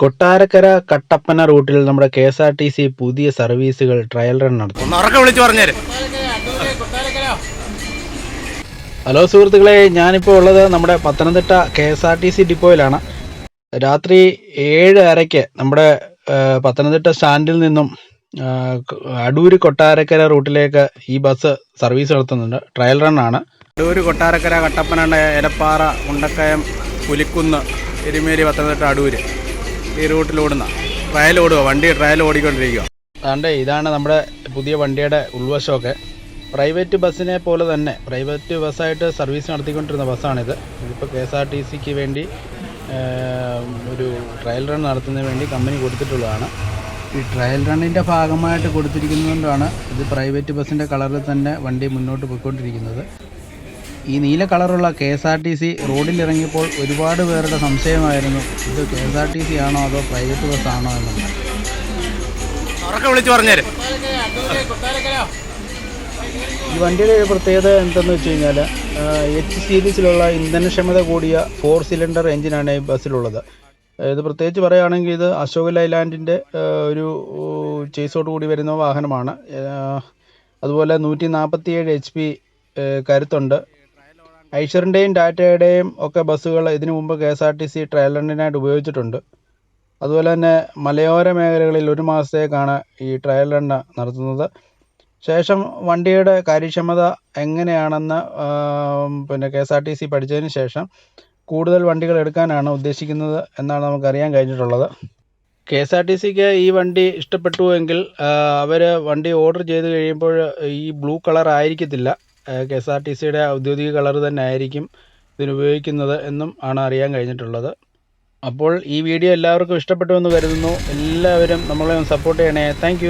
കൊട്ടാരക്കര കട്ടപ്പന റൂട്ടിൽ നമ്മുടെ K S R T C പുതിയ സർവീസുകൾ ട്രയൽ റൺ നടത്തും. ഹലോ സുഹൃത്തുക്കളെ ഞാനിപ്പോൾ ഉള്ളത് നമ്മുടെ Pathanamthitta K S R T C ഡിപ്പോയിലാണ്. രാത്രി ഏഴ് അരയ്ക്ക് നമ്മുടെ പത്തനംതിട്ട സ്റ്റാൻഡിൽ നിന്നും അടൂര് കൊട്ടാരക്കര റൂട്ടിലേക്ക് ഈ ബസ് സർവീസ് നടത്തുന്നുണ്ട്. ട്രയൽ റൺ ആണ്. അടൂര് കൊട്ടാരക്കര കട്ടപ്പന എലപ്പാറ ഉണ്ടക്കയം പുലിക്കുന്ന് എരുമേലി പത്തനംതിട്ട അടൂര്. ഈ റൂട്ടിൽ ഓടുന്ന. ട്രയൽ ഓടുക വണ്ടി ട്രയൽ ഓടിക്കൊണ്ടിരിക്കുക അതുകൊണ്ട് ഇതാണ് നമ്മുടെ പുതിയ വണ്ടിയുടെ ഉൾവശമൊക്കെ. പ്രൈവറ്റ് ബസ്സിനെ പോലെ തന്നെ പ്രൈവറ്റ് ബസ്സായിട്ട് സർവീസ് നടത്തിക്കൊണ്ടിരുന്ന ബസ്സാണിത്. ഇതിപ്പോൾ കെ എസ് ആർ ടി സിക്ക് വേണ്ടി ഒരു ട്രയൽ റൺ നടത്തുന്നതിന് വേണ്ടി കമ്പനി കൊടുത്തിട്ടുള്ളതാണ്. ഈ ട്രയൽ റണ്ണിന്റെ ഭാഗമായിട്ട് കൊടുത്തിരിക്കുന്നതുകൊണ്ടാണ് ഇത് പ്രൈവറ്റ് ബസ്സിന്റെ കളറിൽ തന്നെ വണ്ടി മുന്നോട്ട് പോയിക്കൊണ്ടിരിക്കുന്നത്. ഈ നീല കളറുള്ള K S R T C റോഡിൽ ഇറങ്ങിയപ്പോൾ ഒരുപാട് പേരുടെ സംശയമായിരുന്നു ഇത് K S R T C ആണോ അതോ പ്രൈവറ്റ് ബസ് എന്നുള്ളത് ഉറക്കെ വിളിച്ചു ഈ വണ്ടിയുടെ ഒരു പ്രത്യേകത എന്തെന്ന് വെച്ച് കഴിഞ്ഞാൽ എച്ച് സീരീസിലുള്ള ഇന്ധനക്ഷമത കൂടിയ ഫോർ സിലിണ്ടർ എഞ്ചിനാണ് ഈ ബസ്സിലുള്ളത്. ഇത് പ്രത്യേകിച്ച് പറയുകയാണെങ്കിൽ ഇത് അശോക് ലൈലാൻഡിന്റെ ഒരു ചേസോട് കൂടി വരുന്ന വാഹനമാണ്. അതുപോലെ നൂറ്റി നാൽപ്പത്തി ഏഴ് എച്ച് പി കരുത്തുണ്ട്. ഐഷറിന്റെയും ടാറ്റയുടെയും ഒക്കെ ബസ്സുകൾ ഇതിനു മുമ്പ് K S R T C trial റണ്ണിനായിട്ട് ഉപയോഗിച്ചിട്ടുണ്ട്. അതുപോലെ തന്നെ മലയോര മേഖലകളിൽ ഒരു മാസത്തേക്കാണ് ഈ ട്രയൽ റണ്ണ് നടത്തുന്നത്. ശേഷം വണ്ടിയുടെ കാര്യക്ഷമത എങ്ങനെയാണെന്ന് പിന്നെ K S R T C പഠിച്ചതിന് ശേഷം കൂടുതൽ വണ്ടികൾ എടുക്കാനാണ് ഉദ്ദേശിക്കുന്നത് എന്നാണ് നമുക്കറിയാൻ കഴിഞ്ഞിട്ടുള്ളത്. കെ എസ് ആർ ടി സിക്ക് ഈ വണ്ടി ഇഷ്ടപ്പെട്ടു എങ്കിൽ അവർ വണ്ടി ഓർഡർ ചെയ്ത് കഴിയുമ്പോൾ ഈ ബ്ലൂ കളർ ആയിരിക്കത്തില്ല. കെ എസ് ആർ ടി സിയുടെ ഔദ്യോഗിക കളർ തന്നെ ആയിരിക്കും ഇതിനുപയോഗിക്കുന്നത് എന്നും ആണ് അറിയാൻ കഴിഞ്ഞിട്ടുള്ളത്. അപ്പോൾ ഈ വീഡിയോ എല്ലാവർക്കും ഇഷ്ടപ്പെട്ടു എന്ന് കരുതുന്നു. എല്ലാവരും നമ്മളെ സപ്പോർട്ട് ചെയ്യണേ. താങ്ക്